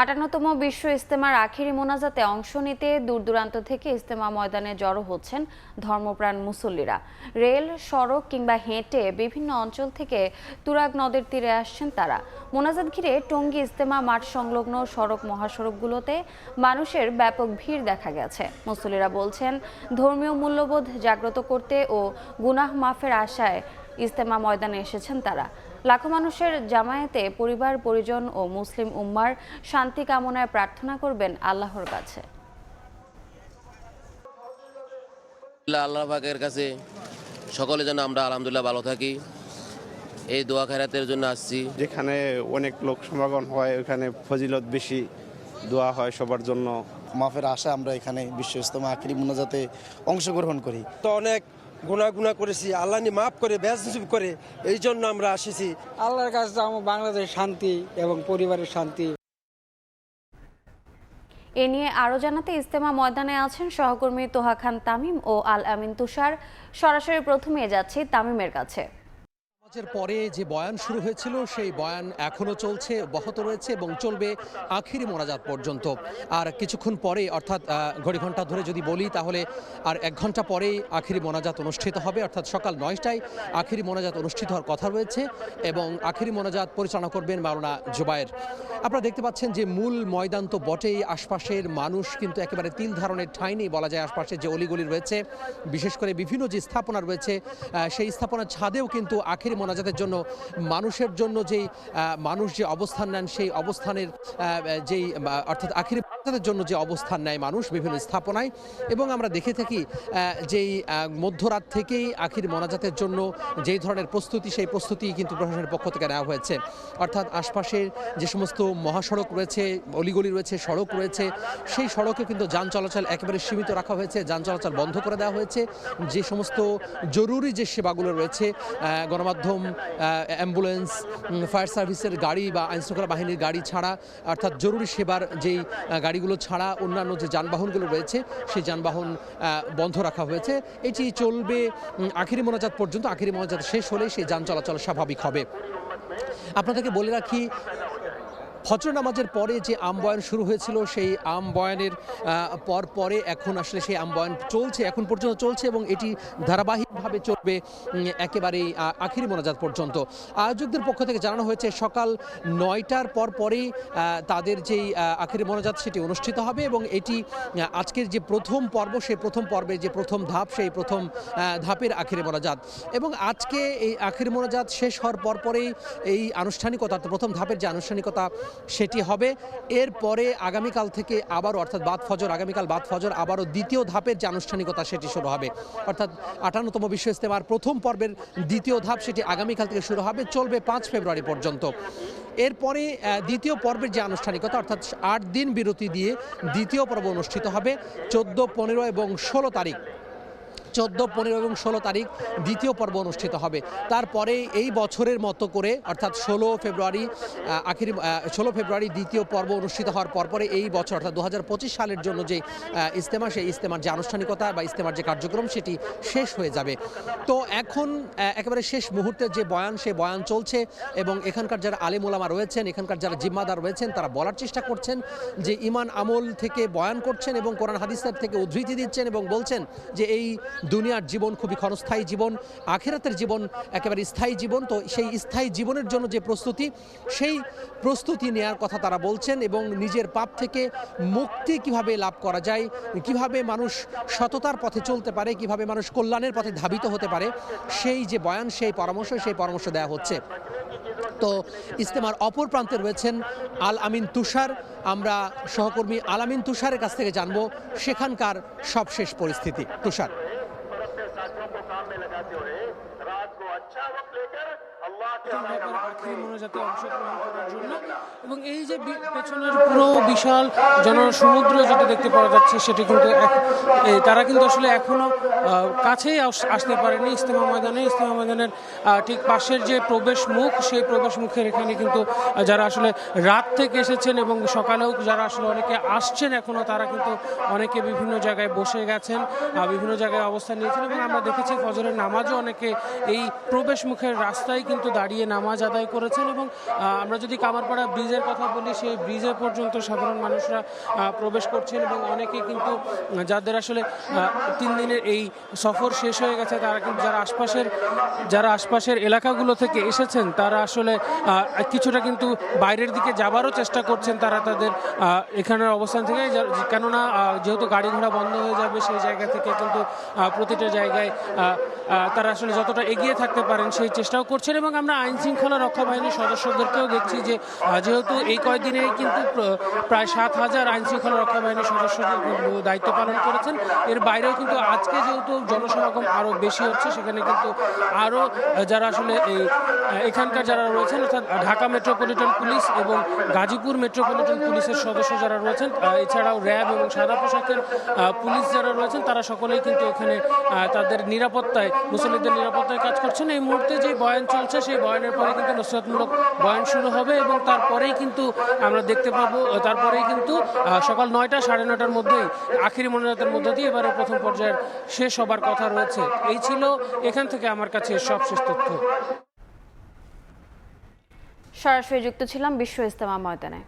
আটান্নতম বিশ্ব ইস্তেমার আখিরি মোনাজাতে অংশ নিতে দূর দূরান্ত থেকে ইস্তেমা ময়দানে জড়ো হচ্ছেন ধর্মপ্রাণ মুসল্লিরা। রেল, সড়ক কিংবা হেঁটে বিভিন্ন অঞ্চল থেকে তুরাগ নদের তীরে আসছেন তারা। মোনাজাত ঘিরে টঙ্গী ইস্তেমা মাঠ সংলগ্ন সড়ক মহাসড়কগুলোতে মানুষের ব্যাপক ভিড় দেখা গেছে। মুসল্লিরা বলছেন, ধর্মীয় মূল্যবোধ জাগ্রত করতে ও গুনাহ মাফের আশায় ইস্তেমা ময়দানে এসেছেন তারা। লাখো মানুষের জামায়াতে পরিবার পরিজন ও মুসলিম উম্মার শান্তি কামনায় প্রার্থনা করবেন আল্লাহর কাছে। আল্লাহ আল্লাহ পাকের কাছে সকলে যেন আমরা আলহামদুলিল্লাহ ভালো থাকি। এই দোয়া খেরাতের জন্য আসছি। যেখানে অনেক লোক সমাগম হয় ওখানে ফজিলত বেশি দোয়া হয় সবার জন্য। মাফের আশা আমরা এখানে বিশ্ব ইস্তমা আখিরি মোনাজাতে অংশগ্রহণ করি। তো অনেক গুণা গুণা করেছি আল্লাহ নি মাফ করে ব্যাস করে এই জন্য আমরা আসেছি। আল্লাহর কাছে আমার বাংলাদেশ শান্তি এবং পরিবারের শান্তি। এ নিয়ে আরও জানাতে ইস্তেমা ময়দানে আছেন সহকর্মী তোহা খান তামিম ও আল আমিন তুষার। সরাসরি প্রথমে যাচ্ছি তামিমের কাছে। নামাজের পরে যে বয়ান শুরু হয়েছিল, সেই বয়ান এখনও চলছে, অব্যাহত রয়েছে এবং চলবে আখিরি মোনাজাত পর্যন্ত। আর কিছুক্ষণ পরে, অর্থাৎ ঘড়ি ঘণ্টা ধরে যদি বলি, তাহলে আর এক ঘণ্টা পরেই আখিরি মোনাজাত অনুষ্ঠিত হবে। অর্থাৎ সকাল নয়টায় আখিরি মোনাজাত অনুষ্ঠিত হওয়ার কথা রয়েছে এবং আখিরি মোনাজাত পরিচালনা করবেন মাওলানা জুবায়ের। আপনারা দেখতে পাচ্ছেন যে মূল ময়দান তো বটেই, আশপাশের মানুষ কিন্তু একেবারে তিল ধারণের ঠাঁই নেই বলা যায় আশপাশের যে অলিগলি রয়েছে। বিশেষ করে বিভিন্ন যে স্থাপনা রয়েছে সেই স্থাপনার ছাদেও কিন্তু আখেরি মোনাজাতের জন্য মানুষের জন্য যেই মানুষ যে অবস্থান নেন সেই অবস্থানের যেই অর্থাৎ আখেরি মোনাজাতের জন্য যে অবস্থান নেয় মানুষ বিভিন্ন স্থাপনায়। এবং আমরা দেখে থাকি যেই মধ্যরাত থেকেই আখির মোনাজাতের জন্য যেই ধরনের প্রস্তুতি সেই প্রস্তুতি কিন্তু প্রশাসনের পক্ষ থেকে নেওয়া হয়েছে। অর্থাৎ আশপাশের যে সমস্ত মহাসড়ক রয়েছে অলিগলি রয়েছে সড়ক রয়েছে সেই সড়কে কিন্তু যান চলাচল একেবারে সীমিত রাখা হয়েছে যান চলাচল বন্ধ করে দেওয়া হয়েছে। যে সমস্ত জরুরি যে সেবাগুলো রয়েছে গণমাধ্যম অ্যাম্বুলেন্স ফায়ার সার্ভিসের গাড়ি বা আইনশৃঙ্খলা বাহিনীর গাড়ি ছাড়া অর্থাৎ জরুরি সেবার যেই আহ, গাড়িগুলো ছাড়া অন্যান্য যে যানবাহনগুলো রয়েছে, সেই যানবাহন বন্ধ রাখা হয়েছে। এটি চলবে আখেরি মোনাজাত পর্যন্ত, আখেরি মোনাজাত শেষ হলে সেই যান চলাচল স্বাভাবিক হবে। আপনাদেরকে বলে রাখি ফজর নামাজের পরে যে আম বয়ান শুরু হয়েছিল, সেই আম বয়ানের পর পরে এখন আসলে সেই আম বয়ান চলছে, এখন পর্যন্ত চলছে এবং এটি ধারাবাহিকভাবে চলবে একেবারেই আখিরি মোনাজাত পর্যন্ত। আয়োজকদের পক্ষ থেকে জানানো হয়েছে, সকাল নয়টার পর পরেই তাদের যেই আখিরি মোনাজাত সেটি অনুষ্ঠিত হবে এবং এটি আজকের যে প্রথম পর্ব, সেই প্রথম পর্বের যে প্রথম ধাপ, সেই প্রথম ধাপের আখিরি মোনাজাত। এবং আজকে এই আখিরি মোনাজাত শেষ হওয়ার পর পরেই এই আনুষ্ঠানিকতা প্রথম ধাপের যে আনুষ্ঠানিকতা সেটি হবে। এরপরে আগামীকাল থেকে আবারও অর্থাৎ বাদ ফজর, আগামীকাল বাদ ফজর আবারও দ্বিতীয় ধাপের যে আনুষ্ঠানিকতা সেটি শুরু হবে। অর্থাৎ আটান্নতম বিশ্ব ইস্তেমার প্রথম পর্বের দ্বিতীয় ধাপ সেটি আগামীকাল থেকে শুরু হবে, চলবে পাঁচ ফেব্রুয়ারি পর্যন্ত। এরপরে দ্বিতীয় পর্বের যে আনুষ্ঠানিকতা, অর্থাৎ আট দিন বিরতি দিয়ে দ্বিতীয় পর্ব অনুষ্ঠিত হবে, চোদ্দ, পনেরো এবং ষোলো তারিখ। চোদ্দ, পনেরো এবং ষোলো তারিখ দ্বিতীয় পর্ব অনুষ্ঠিত হবে। তারপরে এই বছরের মতো করে, অর্থাৎ ষোলো ফেব্রুয়ারি আখেরি ষোলো ফেব্রুয়ারি দ্বিতীয় পর্ব অনুষ্ঠিত হওয়ার পরপরে এই বছর, অর্থাৎ দু হাজার পঁচিশ সালের জন্য যে ইস্তেমা সেই ইস্তেমার যে আনুষ্ঠানিকতা বা ইস্তেমার যে কার্যক্রম, সেটি শেষ হয়ে যাবে। তো এখন একেবারে শেষ মুহূর্তের যে বয়ান, সে বয়ান চলছে এবং এখানকার যারা আলেম ওলামা রয়েছেন, এখানকার যারা জিম্মাদার রয়েছেন, তারা বলার চেষ্টা করছেন যে ইমান আমল থেকে বয়ান করছেন এবং কোরআন হাদিসের থেকে উদ্ধৃতি দিচ্ছেন এবং বলছেন যে, এই দুনিয়ার জীবন খুবই ক্ষণস্থায়ী জীবন, আখেরাতের জীবন একেবারে স্থায়ী জীবন। তো সেই স্থায়ী জীবনের জন্য যে প্রস্তুতি, সেই প্রস্তুতি নেওয়ার কথা তারা বলছেন এবং নিজের পাপ থেকে মুক্তি কীভাবে লাভ করা যায়, কীভাবে মানুষ সততার পথে চলতে পারে, কীভাবে মানুষ কল্যাণের পথে ধাবিত হতে পারে, সেই যে বয়ান, সেই পরামর্শ সেই পরামর্শ দেওয়া হচ্ছে। তো ইস্তেমার অপর প্রান্তে রয়েছেন আল আমিন তুষার। আমরা সহকর্মী আল আমিন তুষারের কাছ থেকে জানব সেখানকার সবশেষ পরিস্থিতি। তুষার। 加九零。আখেরি মোনাজাতে অংশগ্রহণ করার জন্য এবং এই যে পেছনের পুরো বিশাল জনসমুদ্র যেটা দেখতে পাওয়া যাচ্ছে সেটি কিন্তু তারা কিন্তু আসলে এখনও কাছেই আস- আসতে পারেনি ইস্তেমা ময়দানে। ইস্তেমা ময়দানের ঠিক পাশের যে প্রবেশ মুখ সেই প্রবেশ মুখের এখানে কিন্তু যারা আসলে রাত থেকে এসেছেন এবং সকালেও যারা আসলে অনেকে আসছেন এখনও তারা কিন্তু অনেকে বিভিন্ন জায়গায় বসে গেছেন বিভিন্ন জায়গায় অবস্থান নিয়েছেন এবং আমরা দেখেছি ফজরের নামাজও অনেকে এই প্রবেশ মুখের রাস্তায় কিন্তু দাঁড়িয়ে নামাজ আদায় করেছেন এবং আমরা যদি কামারপাড়া ব্রিজের কথা বলি, সেই ব্রিজে পর্যন্ত সাধারণ মানুষরা প্রবেশ করছেন এবং অনেকে কিন্তু, যাদের আসলে তিন দিনের এই সফর শেষ হয়ে গেছে, তারা কিন্তু যারা আশপাশের যারা আশপাশের এলাকাগুলো থেকে এসেছেন, তারা আসলে কিছুটা কিন্তু বাইরের দিকে যাবারও চেষ্টা করছেন তারা তাদের এখানের অবস্থান থেকে কেননা যেহেতু গাড়ি ঘোড়া বন্ধ হয়ে যাবে, সেই জায়গা থেকে কিন্তু প্রতিটা জায়গায় তারা আসলে যতটা এগিয়ে থাকতে পারেন, সেই চেষ্টাও করছেন এবং আমরা আইন শৃঙ্খলা রক্ষা বাহিনীর সদস্যদেরকেও দেখছি যে যেহেতু এই কয়দিনেই কিন্তু প্রায় সাত হাজার আইন শৃঙ্খলা রক্ষা বাহিনীর সদস্যদের দায়িত্ব পালন করেছেন। এর বাইরেও কিন্তু আজকে যেহেতু জনসমাগম আরও বেশি হচ্ছে, সেখানে কিন্তু আরও যারা আসলে এই এখানকার যারা রয়েছেন, অর্থাৎ ঢাকা মেট্রোপলিটন পুলিশ এবং গাজীপুর মেট্রোপলিটন পুলিশের সদস্য যারা রয়েছেন এছাড়াও র্যাব এবং সাদা পোশাকের পুলিশ যারা রয়েছেন, তারা সকলেই কিন্তু এখানে তাদের নিরাপত্তায় মুসলিমদের নিরাপত্তায় কাজ করছেন। এই মুহূর্তে যে বয়ান চলছে, সেই বয়ানের পরে কিন্তু নসিহতমূলক বয়ান শুরু হবে এবং তারপরেই কিন্তু আমরা দেখতে পাবো তারপরেই কিন্তু সকাল নয়টা, সাড়ে নটার মধ্যেই, আখিরি মনোনয়নের মধ্য দিয়ে এবারে প্রথম পর্যায়ের শেষ হবার কথা রয়েছে। এই ছিল এখান থেকে আমার কাছে সবশেষ তথ্য। সরাসরি যুক্ত ছিলাম বিশ্ব ইস্তেমা ময়দানে।